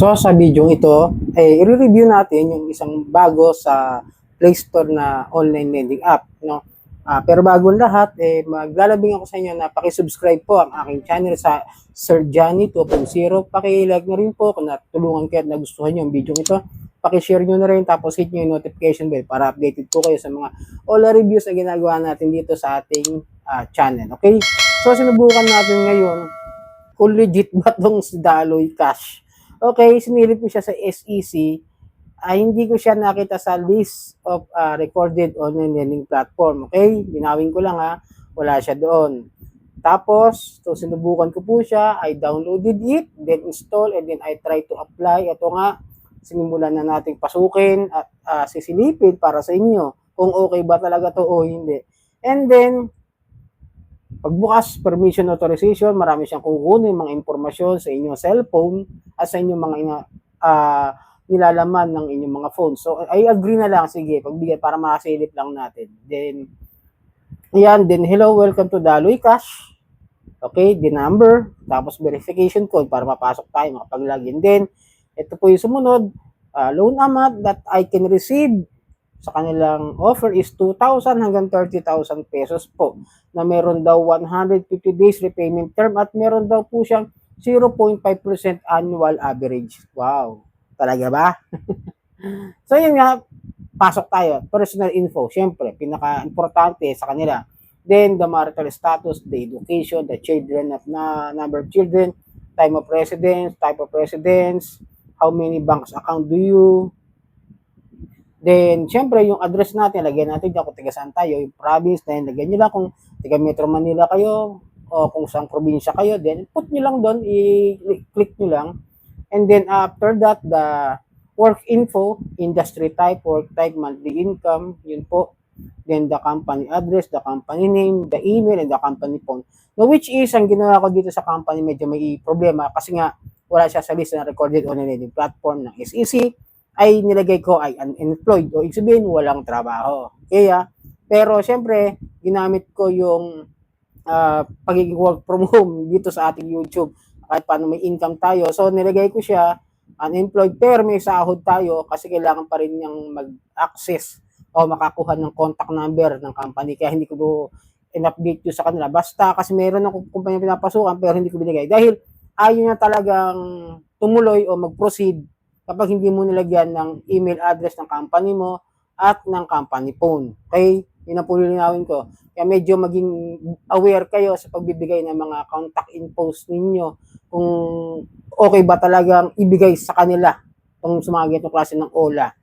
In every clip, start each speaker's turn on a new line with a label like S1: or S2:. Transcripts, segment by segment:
S1: So sa video ito, eh, i-review natin yung isang bago sa Play Store na online lending app. No? Ah, pero bago ang lahat, eh, maglalabing ako sa inyo na pakisubscribe po ang aking channel sa Sir Johnny 2.0. Pakilike na rin po kung natulungan kayo at nagustuhan nyo ang video ito. Pakishare nyo na rin tapos hit nyo yung notification bell para updated po kayo sa mga all reviews na ginagawa natin dito sa ating ah, channel. Okay? So sinubukan natin ngayon kung legit ba tong si Daloy Cash. Okay, sinilip ko siya sa SEC. ay hindi ko siya nakita sa list of ah, recorded online lending platform. Okay, linawin ko lang ha, wala siya doon. Tapos, so sinubukan ko po siya, I downloaded it, then install, and then I try to apply. Ito nga, sinimulan na nating pasukin at ah, sisilipin para sa inyo kung okay ba talaga to o hindi. And then, pagbukas permission authorization, marami siyang kukunin mga impormasyon sa inyong cellphone at sa inyong mga ah, nilalaman ng inyong mga phone. So, I agree na lang, sige, pagbigay para makasilip lang natin. Then, yan, then hello, welcome to Daloy Cash. Okay, the number, tapos verification code para mapasok tayo, makapag-login. Then, ito po yung sumunod, ah, loan amount that I can receive sa kanilang offer is 2,000 hanggang 30,000 pesos po na meron daw 150 days repayment term at meron daw po siyang 0.5% annual average. Wow! Talaga ba? so yun nga, pasok tayo. Personal info, syempre, pinaka-importante sa kanila. Then, the marital status, the education, the children of na number of children, time of residence, type of residence, how many banks account do you, Then, syempre, yung address natin, lagyan natin dyan kung taga saan tayo, yung province, then lagyan nyo lang kung taga Metro Manila kayo, o kung saan probinsya kayo, then put nyo lang doon, i-click nyo lang. And then, after that, the work info, industry type, work type, monthly income, yun po. Then, the company address, the company name, the email, and the company phone. No, which is, ang ginawa ko dito sa company, medyo may problema kasi nga, wala siya sa list na recorded online lending platform ng SEC ay nilagay ko ay unemployed o ibig sabihin walang trabaho. Kaya, pero syempre, ginamit ko yung uh, pagiging work from home dito sa ating YouTube kahit paano may income tayo. So, nilagay ko siya unemployed pero may sahod tayo kasi kailangan pa rin niyang mag-access o makakuha ng contact number ng company. Kaya hindi ko in-update yun sa kanila. Basta kasi meron akong kumpanya pinapasukan pero hindi ko binigay. Dahil ayaw niya talagang tumuloy o mag-proceed kapag hindi mo nilagyan ng email address ng company mo at ng company phone. Okay? Yun ang pulilinawin ko. Kaya medyo maging aware kayo sa pagbibigay ng mga contact infos ninyo kung okay ba talagang ibigay sa kanila itong sumagi itong klase ng OLA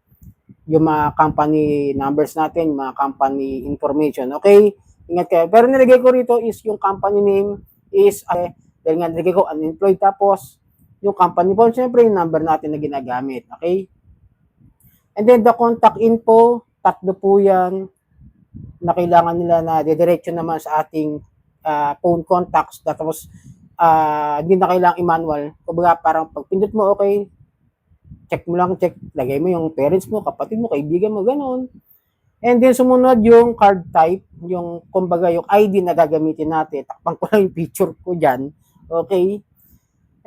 S1: yung mga company numbers natin, mga company information. Okay? Ingat kayo. Pero nilagay ko rito is yung company name is, uh, dahil nga nilagay ko unemployed tapos yung company phone, syempre yung number natin na ginagamit. Okay? And then the contact info, tatlo po yan na kailangan nila na didiretso naman sa ating uh, phone contacts. Tapos, uh, hindi na kailangan i-manual. Kumbaga, parang pag pindot mo, okay, check mo lang, check, lagay mo yung parents mo, kapatid mo, kaibigan mo, ganun. And then sumunod yung card type, yung kumbaga yung ID na gagamitin natin. Takpan ko lang yung picture ko dyan. Okay?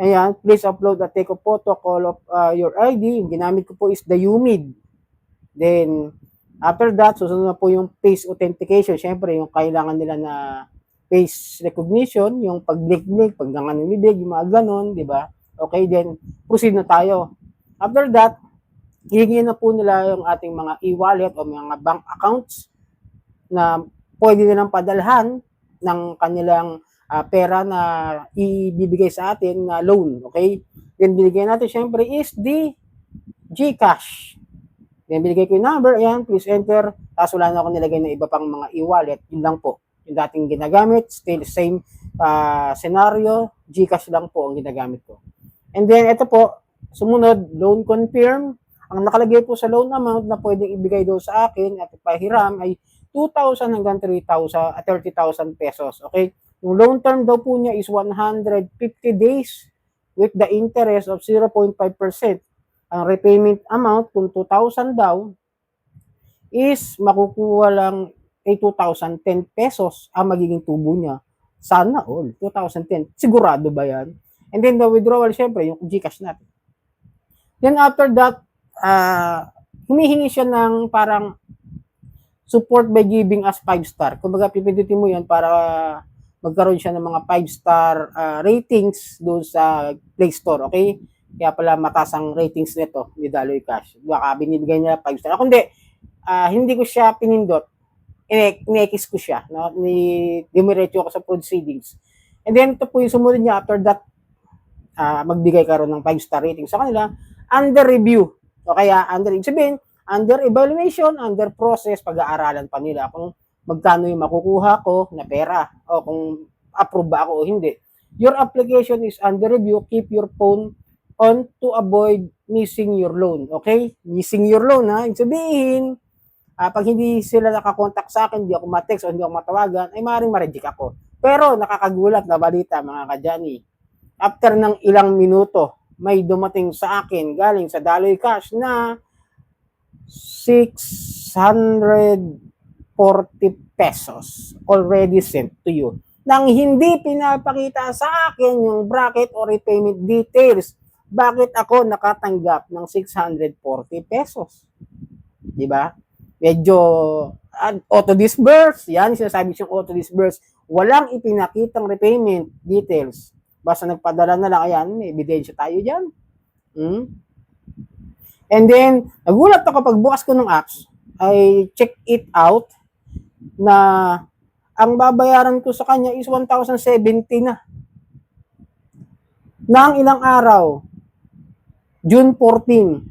S1: Ayan, please upload a take a photo, call of uh, your ID. Yung ginamit ko po is the UMID. Then, after that, susunod na po yung face authentication. Siyempre, yung kailangan nila na face recognition, yung pag-blink-blink, pag ng bibig, yung mga ganon, di ba? Okay, then, proceed na tayo. After that, hihingin na po nila yung ating mga e-wallet o mga bank accounts na pwede nilang padalhan ng kanilang uh, pera na ibibigay sa atin na loan, okay? Then binigyan natin syempre is the GCash. Then binigay ko yung number, ayan, please enter. Tapos wala na ako nilagay na iba pang mga e-wallet, yun lang po. Yung dating ginagamit, still same uh, scenario, GCash lang po ang ginagamit ko. And then ito po, sumunod, loan confirm. Ang nakalagay po sa loan amount na pwedeng ibigay daw sa akin at pahiram ay 2,000 hanggang 3,000 at 30,000 pesos. Okay? Yung loan term daw po niya is 150 days with the interest of 0.5%. Ang repayment amount, kung 2,000 daw, is makukuha lang ay 2,010 pesos ang magiging tubo niya. Sana all, 2,010. Sigurado ba yan? And then the withdrawal, syempre, yung Gcash natin. Then after that, ah humihingi siya ng parang support by giving us 5 star. Kumbaga, pipindutin mo yan para magkaroon siya ng mga 5 star ah, ratings doon sa Play Store, okay? Kaya pala mataas ang ratings nito ni Daloy Cash. Baka binibigay niya 5 star. Ako hindi, ah, hindi ko siya pinindot. Ine- Ine-X ko siya. No? Ni, dimiretso ako sa proceedings. And then, ito po yung sumunod niya after that, ah, magbigay ka ng 5 star rating sa kanila, under review. O kaya, under, sabihin, under evaluation, under process, pag-aaralan pa nila kung magkano yung makukuha ko na pera o kung approve ba ako o hindi. Your application is under review. Keep your phone on to avoid missing your loan. Okay? Missing your loan, ha? Ibig sabihin, ah, pag hindi sila nakakontak sa akin, hindi ako ma-text o hindi ako matawagan, ay maaaring ma-reject ako. Pero nakakagulat na balita, mga kadyani. After ng ilang minuto, may dumating sa akin galing sa Daloy Cash na 640 pesos already sent to you. Nang hindi pinapakita sa akin yung bracket or repayment details, bakit ako nakatanggap ng 640 pesos? Di ba? Medyo uh, auto-disburse, yan, sinasabi siyang auto-disburse. Walang ipinakitang repayment details. Basta nagpadala na lang, ayan, may ebidensya tayo dyan. Hmm? And then, nagulat ako pag bukas ko ng apps, I check it out na ang babayaran ko sa kanya is 1,070 na. Nang ilang araw, June 14.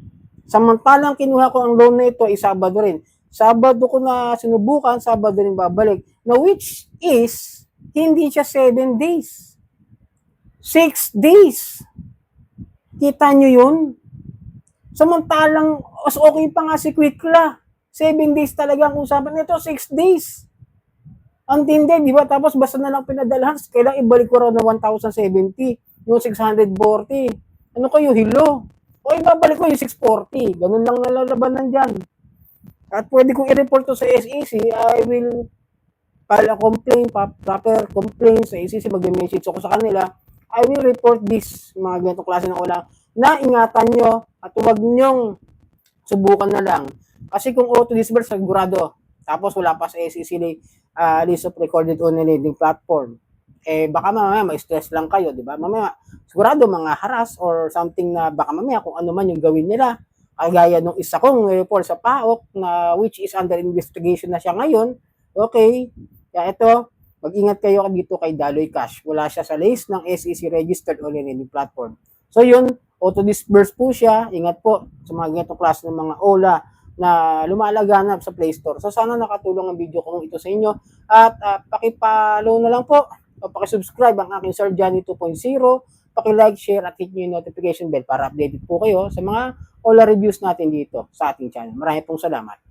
S1: Samantalang kinuha ko ang loan na ito ay Sabado rin. Sabado ko na sinubukan, Sabado rin babalik. Na which is, hindi siya 7 days. 6 days. Kita nyo yun? Samantalang, mas okay pa nga si Quickla. 7 days talaga ang usapan nito, 6 days. Ang tindi, di ba? Tapos basta na lang pinadalhan, kailang ibalik ko raw na 1,070, yung 640. Ano kayo, hilo? O ibabalik ko yung 640. Ganun lang nalalabanan dyan. At pwede kong i-report to sa SEC, I will file a complaint, proper complaint sa SEC, mag-message ako sa kanila. I will report this, mga ganitong klase ng ulang, na ingatan nyo at huwag nyong subukan na lang. Kasi kung auto-disburse, sigurado. Tapos wala pa sa SEC uh, list of recorded online lending platform. Eh, baka mamaya ma-stress lang kayo, di ba? Mamaya, sigurado mga harass or something na baka mamaya kung ano man yung gawin nila. Kagaya nung isa kong report sa PAOK na which is under investigation na siya ngayon. Okay, kaya ito, mag-ingat kayo dito kay Daloy Cash. Wala siya sa list ng SEC registered online lending platform. So yun, auto-disburse po siya. Ingat po sa mga ganitong klase ng mga OLA na lumalaganap sa Play Store. So sana nakatulong ang video kong ito sa inyo. At uh, pakipalo na lang po o pakisubscribe ang aking Sir Johnny 2.0. Paki-like, share at hit nyo yung notification bell para updated po kayo sa mga OLA reviews natin dito sa ating channel. Maraming pong salamat.